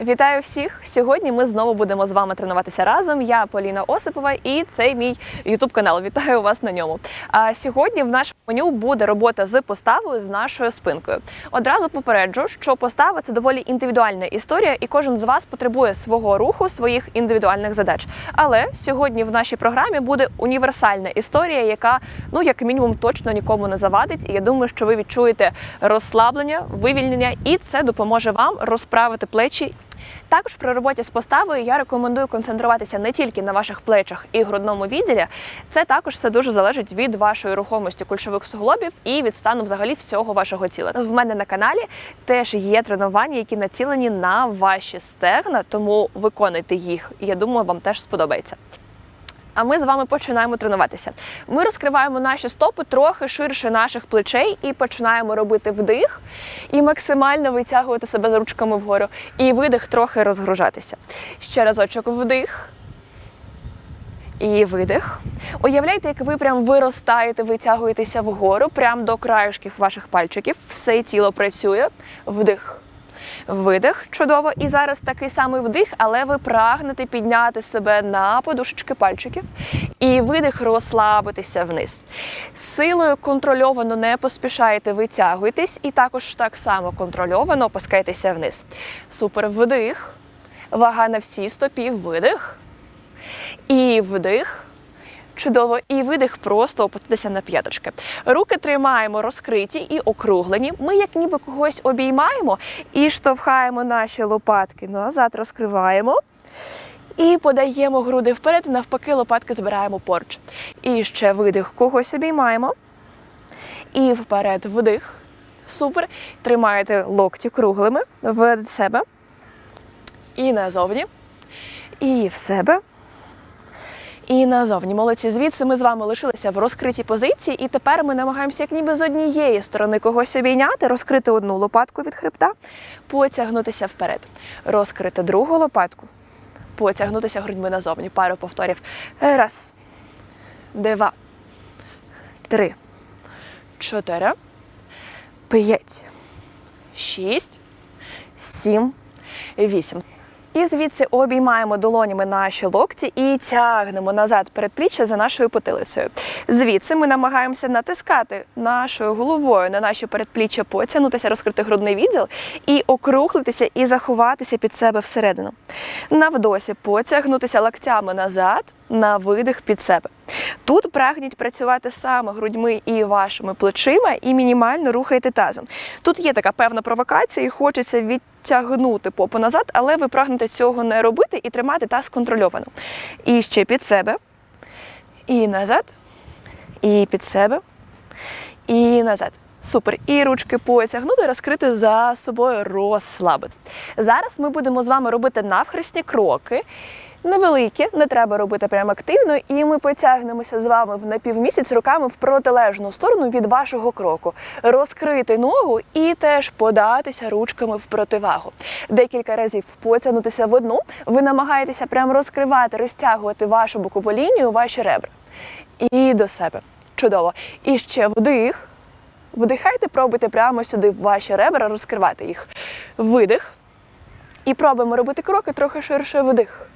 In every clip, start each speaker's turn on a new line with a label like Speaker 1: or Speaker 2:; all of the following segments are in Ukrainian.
Speaker 1: Вітаю всіх! Сьогодні ми знову будемо з вами тренуватися разом. Я Поліна Осипова і це мій Ютуб канал. Вітаю вас на ньому. А сьогодні в нашому меню буде робота з поставою з нашою спинкою. Одразу попереджу, що постава це доволі індивідуальна історія, і кожен з вас потребує свого руху, своїх індивідуальних задач. Але сьогодні в нашій програмі буде універсальна історія, яка ну як мінімум точно нікому не завадить. І я думаю, що ви відчуєте розслаблення, вивільнення, і це допоможе вам розправити плечі. Також при роботі з поставою я рекомендую концентруватися не тільки на ваших плечах і грудному відділі. Це також все дуже залежить від вашої рухомості кульшових суглобів і від стану взагалі всього вашого тіла. В мене на каналі теж є тренування, які націлені на ваші стегна, тому виконуйте їх. Я думаю, вам теж сподобається. А ми з вами починаємо тренуватися. Ми розкриваємо наші стопи трохи ширше наших плечей і починаємо робити вдих і максимально витягувати себе за ручками вгору. І видих трохи розгружатися. Ще разочок вдих. І видих. Уявляйте, як ви прям виростаєте, витягуєтеся вгору, прямо до краюшків ваших пальчиків. Все тіло працює. Вдих. Видих, чудово. І зараз такий самий вдих, але ви прагнете підняти себе на подушечки пальчиків. І видих розслабитися вниз. Силою контрольовано не поспішаєте, витягуйтесь, і також так само контрольовано опускайтеся вниз. Супер вдих. Вага на всі стопі, видих. І вдих. Чудово, і видих просто опуститися на п'яточки. Руки тримаємо розкриті і округлені. Ми як ніби когось обіймаємо і штовхаємо наші лопатки назад, розкриваємо. І подаємо груди вперед, навпаки, лопатки збираємо поруч. І ще видих, когось обіймаємо. І вперед вдих. Супер. Тримаєте локті круглими в себе. І назовні. І в себе. І назовні молодці. Звідси ми з вами лишилися в розкритій позиції, і тепер ми намагаємося як ніби з однієї сторони когось обійняти, розкрити одну лопатку від хребта, потягнутися вперед, розкрити другу лопатку, потягнутися грудьми назовні. Пару повторів. Раз, два, три, чотири, п'ять, шість, сім, вісім. І звідси обіймаємо долонями наші локті і тягнемо назад передпліччя за нашою потилицею. Звідси ми намагаємося натискати нашою головою на наші передпліччя, потягнутися, розкрити грудний відділ і округлитися і заховатися під себе всередину. На вдосі потягнутися локтями назад, на видих під себе. Тут прагніть працювати саме грудьми і вашими плечима, і мінімально рухайте тазом. Тут є така певна провокація, і хочеться відтягнути попу назад, але ви прагнете цього не робити і тримати таз контрольовано. І ще під себе, і назад, і під себе, і назад. Супер. І ручки потягнути, розкрити за собою, розслабити. Зараз ми будемо з вами робити навхресні кроки. Невеликі, не треба робити прям активно, і ми потягнемося з вами в напівмісяць руками в протилежну сторону від вашого кроку. Розкрити ногу і теж податися ручками в противагу. Декілька разів потягнутися в одну. Ви намагаєтеся прям розкривати, розтягувати вашу бокову лінію, ваші ребра. І до себе. Чудово. І ще вдих. Вдихайте, пробуйте прямо сюди в ваші ребра, розкривати їх. Видих. І пробуємо робити кроки трохи ширше вдих.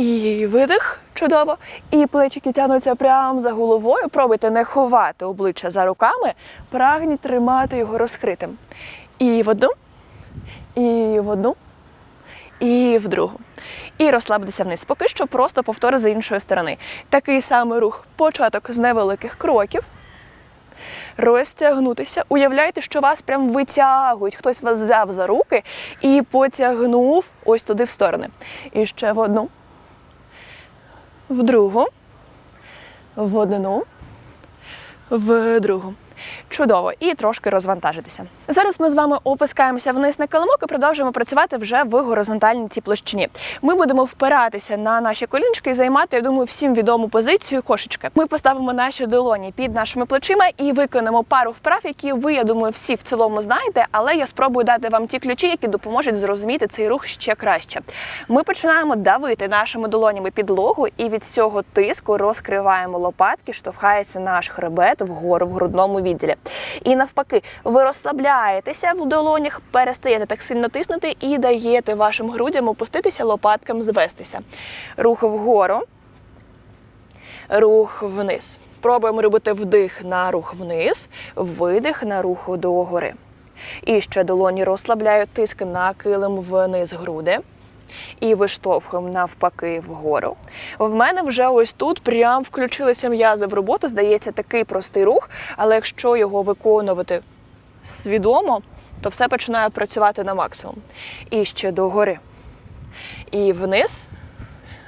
Speaker 1: І видих, чудово. І плечики тягнуться прямо за головою. Пробуйте не ховати обличчя за руками, прагніть тримати його розкритим. І в одну, і в одну, і в другу. І розслабитися вниз. Поки що просто повтори з іншої сторони. Такий самий рух. Початок з невеликих кроків. Розтягнутися. Уявляйте, що вас прям витягують. Хтось вас взяв за руки і потягнув ось туди в сторони. І ще в одну в другу, в одну, в другу. Чудово, і трошки розвантажитися. Зараз ми з вами опускаємося вниз на килимок і продовжуємо працювати вже в горизонтальній цій площині. Ми будемо впиратися на наші колінчики і займати, я думаю, всім відому позицію кошечки. Ми поставимо наші долоні під нашими плечима і виконаємо пару вправ, які ви, я думаю, всі в цілому знаєте, але я спробую дати вам ті ключі, які допоможуть зрозуміти цей рух ще краще. Ми починаємо давити нашими долонями підлогу, і від цього тиску розкриваємо лопатки, штовхається наш хребет вгору в грудному відділі. Відділі. І навпаки, ви розслабляєтеся в долонях, перестаєте так сильно тиснути і даєте вашим грудям опуститися, лопаткам звестися. Рух вгору, рух вниз. Пробуємо робити вдих на рух вниз, видих на рух догори. І ще долоні розслабляю тиск на килим вниз груди. І виштовхуємо навпаки вгору. В мене вже ось тут прям включилися м'язи в роботу. Здається, такий простий рух, але якщо його виконувати свідомо, то все починає працювати на максимум. І ще догори. І вниз,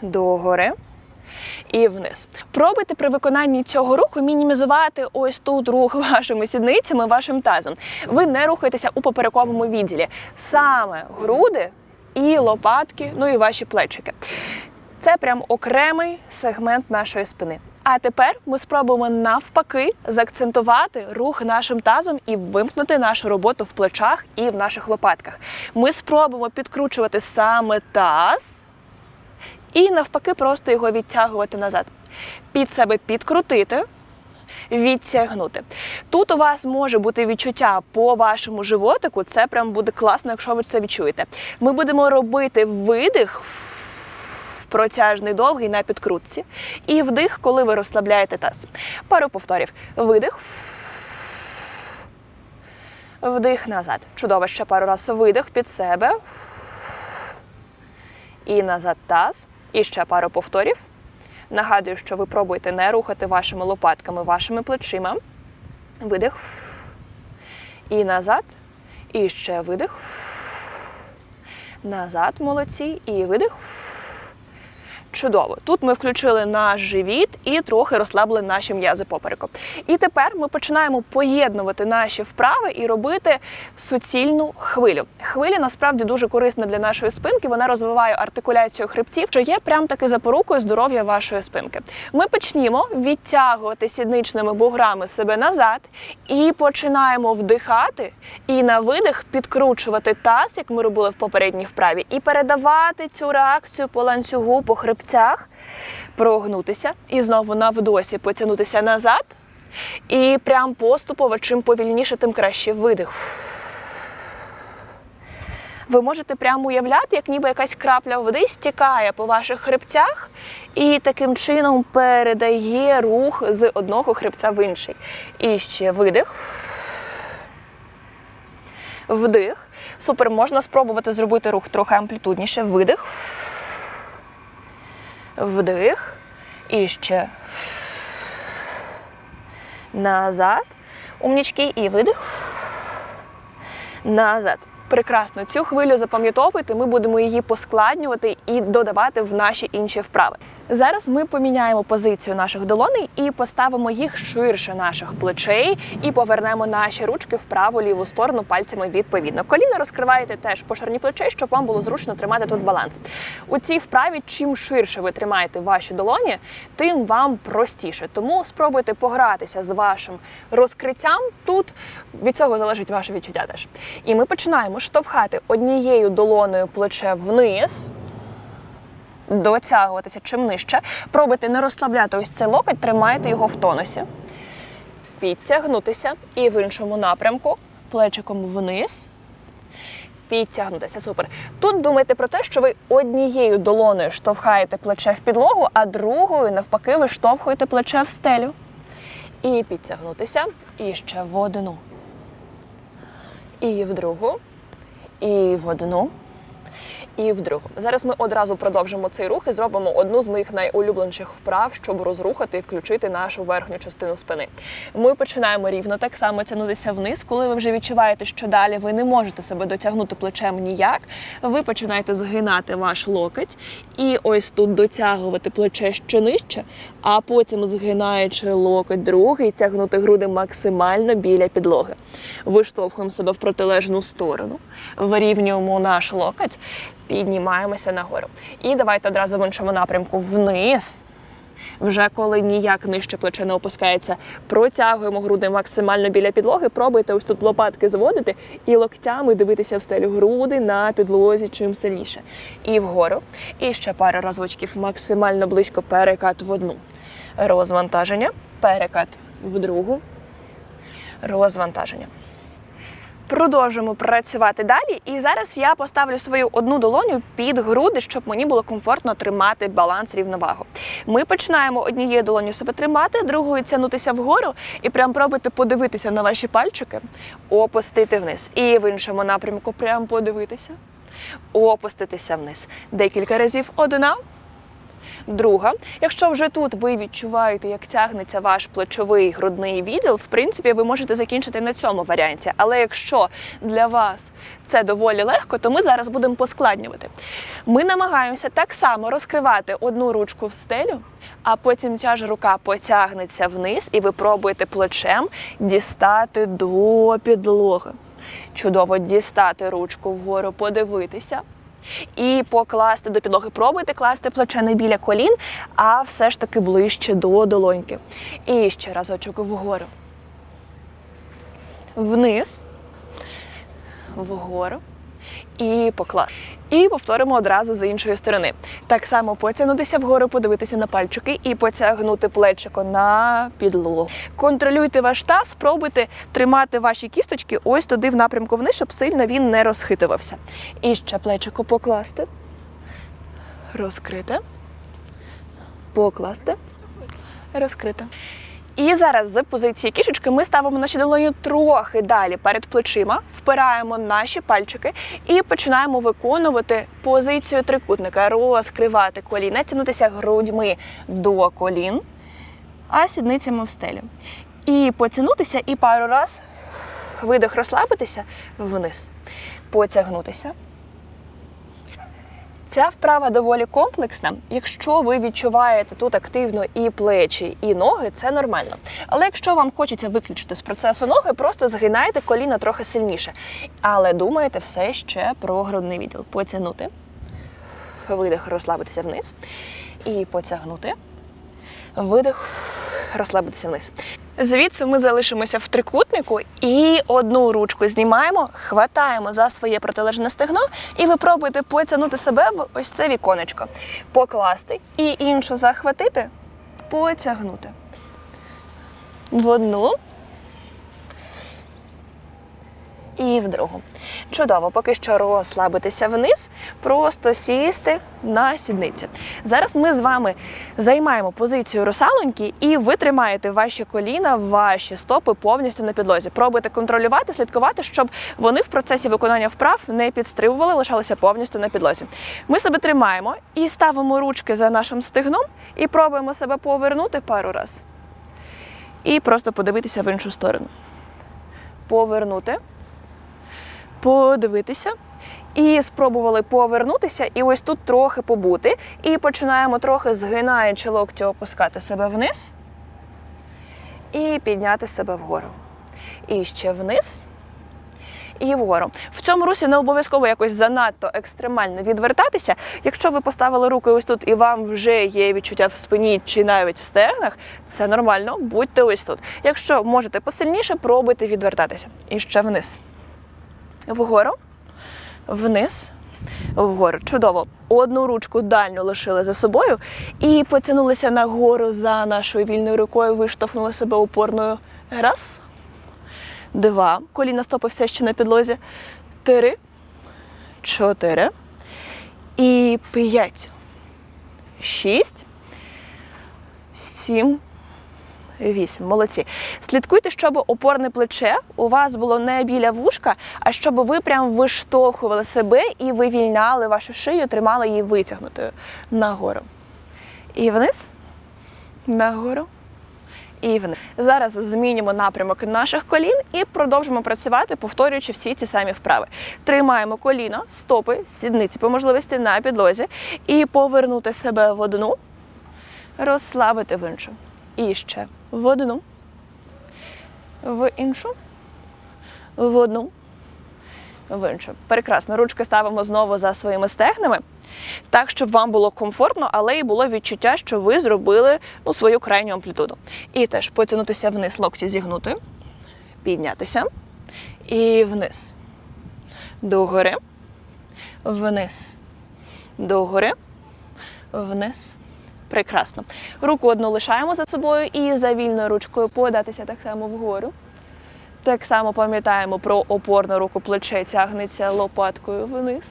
Speaker 1: догори і вниз. Пробуйте при виконанні цього руху мінімізувати ось тут рух вашими сідницями, вашим тазом. Ви не рухаєтеся у поперековому відділі. Саме груди і лопатки, ну і ваші плечики. Це прям окремий сегмент нашої спини. А тепер ми спробуємо навпаки заакцентувати рух нашим тазом і вимкнути нашу роботу в плечах і в наших лопатках. Ми спробуємо підкручувати саме таз і навпаки просто його відтягувати назад. Під себе підкрутити, відтягнути. Тут у вас може бути відчуття по вашому животику. Це прям буде класно, якщо ви це відчуєте. Ми будемо робити видих. Протяжний довгий на підкрутці. І вдих, коли ви розслабляєте таз. Пару повторів. Видих. Вдих назад. Чудово, ще пару разів видих під себе. І назад таз. І ще пару повторів. Нагадую, що ви пробуєте не рухати вашими лопатками, вашими плечима. Видих. І назад. І ще видих. Назад, молодці. І видих. Чудово. Тут ми включили наш живіт і трохи розслабили наші м'язи попереку. І тепер ми починаємо поєднувати наші вправи і робити суцільну хвилю. Хвиля насправді дуже корисна для нашої спинки. Вона розвиває артикуляцію хребців, що є прям таки запорукою здоров'я вашої спинки. Ми почнімо відтягувати сідничними буграми себе назад і починаємо вдихати і на видих підкручувати таз, як ми робили в попередній вправі, і передавати цю реакцію по ланцюгу по хребцях, прогнутися і знову на вдосі потягнутися назад. І прям поступово, чим повільніше, тим краще видих. Ви можете прямо уявляти, як ніби якась крапля води стікає по ваших хребцях і таким чином передає рух з одного хребця в інший. І ще видих. Вдих. Супер, можна спробувати зробити рух трохи амплітудніше. Видих. Вдих. І ще назад. Умнічки. І видих. Назад. Прекрасно, цю хвилю запам'ятовуйте, ми будемо її поскладнювати і додавати в наші інші вправи. Зараз ми поміняємо позицію наших долоней і поставимо їх ширше наших плечей і повернемо наші ручки в праву ліву сторону пальцями відповідно. Коліна розкриваєте теж по ширині плечей, щоб вам було зручно тримати тут баланс. У цій вправі, чим ширше ви тримаєте ваші долоні, тим вам простіше. Тому спробуйте погратися з вашим розкриттям. Тут від цього залежить ваше відчуття теж. І ми починаємо штовхати однією долоною плече вниз дотягуватися чим нижче. Пробуйте не розслабляти ось цей локоть, тримайте його в тонусі. Підтягнутися і в іншому напрямку плечиком вниз. Підтягнутися. Супер. Тут думайте про те, що ви однією долоною штовхаєте плече в підлогу, а другою, навпаки, ви штовхуєте плече в стелю. І підтягнутися. І ще в одну. І в другу. І в одну і в другу. Зараз ми одразу продовжимо цей рух і зробимо одну з моїх найулюбленіших вправ, щоб розрухати і включити нашу верхню частину спини. Ми починаємо рівно так само тягнутися вниз. Коли ви вже відчуваєте, що далі ви не можете себе дотягнути плечем ніяк, ви починаєте згинати ваш локоть і ось тут дотягувати плече ще нижче, а потім згинаючи локоть другий, тягнути груди максимально біля підлоги. Виштовхуємо себе в протилежну сторону, вирівнюємо наш локоть піднімаємося нагору. І давайте одразу в іншому напрямку вниз. Вже коли ніяк нижче плече не опускається, протягуємо груди максимально біля підлоги. Пробуйте ось тут лопатки зводити і локтями дивитися в стелю груди на підлозі чим сильніше. І вгору. І ще пара разочків максимально близько перекат в одну. Розвантаження, перекат в другу. розвантаження. Продовжимо працювати далі. І зараз я поставлю свою одну долоню під груди, щоб мені було комфортно тримати баланс рівновагу. Ми починаємо однією долоню себе тримати, другою тягнутися вгору і прям пробуйте подивитися на ваші пальчики, опустити вниз. І в іншому напрямку прям подивитися, опуститися вниз. Декілька разів одна. Друга, якщо вже тут ви відчуваєте, як тягнеться ваш плечовий грудний відділ, в принципі, ви можете закінчити на цьому варіанті. Але якщо для вас це доволі легко, то ми зараз будемо поскладнювати. Ми намагаємося так само розкривати одну ручку в стелю, а потім ця ж рука потягнеться вниз, і ви пробуєте плечем дістати до підлоги. Чудово дістати ручку вгору, подивитися і покласти до підлоги. Пробуйте класти плече не біля колін, а все ж таки ближче до долоньки. І ще разочок вгору. Вниз, вгору і поклад. І повторимо одразу з іншої сторони. Так само потягнутися вгору, подивитися на пальчики і потягнути плечико на підлогу. Контролюйте ваш таз, спробуйте тримати ваші кісточки ось туди в напрямку вниз, щоб сильно він не розхитувався. І ще плечико покласти, розкрити, покласти, розкрити. І зараз з позиції кішечки ми ставимо наші долоні трохи далі перед плечима, впираємо наші пальчики і починаємо виконувати позицію трикутника, розкривати коліна, тягнутися грудьми до колін, а сідницями в стелю. І потягнутися, і пару раз видих розслабитися вниз, потягнутися. Ця вправа доволі комплексна. Якщо ви відчуваєте тут активно і плечі, і ноги, це нормально. Але якщо вам хочеться виключити з процесу ноги, просто згинайте коліна трохи сильніше. Але думайте все ще про грудний відділ. Потягнути, видих, розслабитися вниз. І потягнути. Видих, розслабитися вниз. Звідси ми залишимося в трикутнику і одну ручку знімаємо, хватаємо за своє протилежне стегно, і ви пробуєте потягнути себе в ось це віконечко. Покласти і іншу захватити, потягнути. В одну. І в другу. Чудово, поки що розслабитися вниз, просто сісти на сідниці. Зараз ми з вами займаємо позицію русалоньки, і ви тримаєте ваші коліна, ваші стопи повністю на підлозі. Пробуйте контролювати, слідкувати, щоб вони в процесі виконання вправ не підстрибували, лишалися повністю на підлозі. Ми себе тримаємо і ставимо ручки за нашим стегном і пробуємо себе повернути пару раз. І просто подивитися в іншу сторону. Повернути подивитися. І спробували повернутися, і ось тут трохи побути. І починаємо трохи згинаючи локтю опускати себе вниз і підняти себе вгору. І ще вниз. І вгору. В цьому русі не обов'язково якось занадто екстремально відвертатися. Якщо ви поставили руки ось тут і вам вже є відчуття в спині чи навіть в стегнах, це нормально, будьте ось тут. Якщо можете посильніше, пробуйте відвертатися. І ще вниз вгору, вниз, вгору. Чудово. Одну ручку дальню лишили за собою і потягнулися нагору за нашою вільною рукою, виштовхнули себе опорною. Раз, два. Коліна стопи все ще на підлозі. Три, чотири. І п'ять. Шість. Сім. Вісім. Молодці. Слідкуйте, щоб опорне плече у вас було не біля вушка, а щоб ви прям виштовхували себе і вивільняли вашу шию, тримали її витягнутою нагору. І вниз, нагору. І вниз. Зараз змінюємо напрямок наших колін і продовжимо працювати, повторюючи всі ці самі вправи. Тримаємо коліно, стопи, сідниці по можливості на підлозі і повернути себе в одну, розслабити в іншу. І ще в одну, в іншу, в одну, в іншу. Прекрасно. Ручки ставимо знову за своїми стегнами, так, щоб вам було комфортно, але і було відчуття, що ви зробили ну, свою крайню амплітуду. І теж потягнутися вниз, локті зігнути, піднятися і вниз. Догори, вниз, догори, вниз. Прекрасно. Руку одну лишаємо за собою і за вільною ручкою податися так само вгору. Так само пам'ятаємо про опорну руку плече тягнеться лопаткою вниз.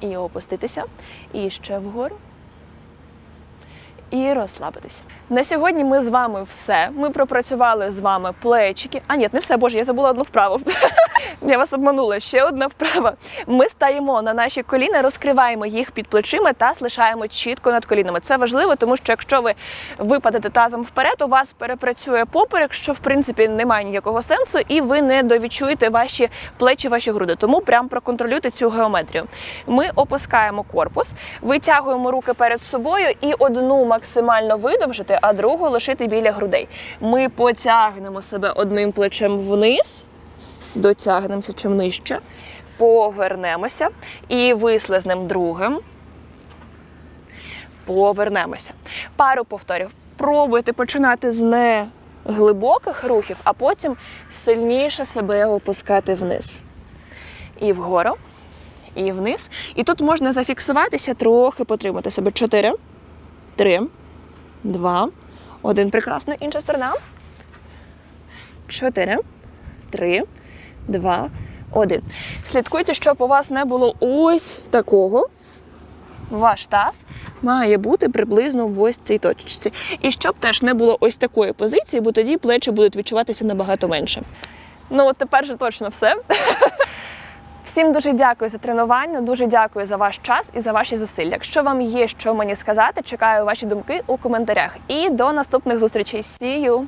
Speaker 1: І опуститися. І ще вгору. І розслабитися. На сьогодні ми з вами все. Ми пропрацювали з вами плечики. А ні, не все, боже, я забула одну вправу. Я вас обманула. Ще одна вправа. Ми стаємо на наші коліна, розкриваємо їх під плечима та слишаємо чітко над колінами. Це важливо, тому що якщо ви випадете тазом вперед, у вас перепрацює поперек, що в принципі немає ніякого сенсу, і ви не довідчуєте ваші плечі, ваші груди. Тому прям проконтролюйте цю геометрію. Ми опускаємо корпус, витягуємо руки перед собою і одну максимально видовжити, а другу лишити біля грудей. Ми потягнемо себе одним плечем вниз дотягнемося чим нижче, повернемося і вислизнемо другим. Повернемося. Пару повторів. Пробуйте починати з неглибоких рухів, а потім сильніше себе опускати вниз. І вгору, і вниз. І тут можна зафіксуватися, трохи потримати себе. Чотири, три, два, один. Прекрасно. Інша сторона. Чотири, три, два, один. Слідкуйте, щоб у вас не було ось такого. Ваш таз має бути приблизно в ось цій точці. І щоб теж не було ось такої позиції, бо тоді плечі будуть відчуватися набагато менше. Ну, от тепер же точно все. Всім дуже дякую за тренування, дуже дякую за ваш час і за ваші зусилля. Якщо вам є що мені сказати, чекаю ваші думки у коментарях. І до наступних зустрічей. See you!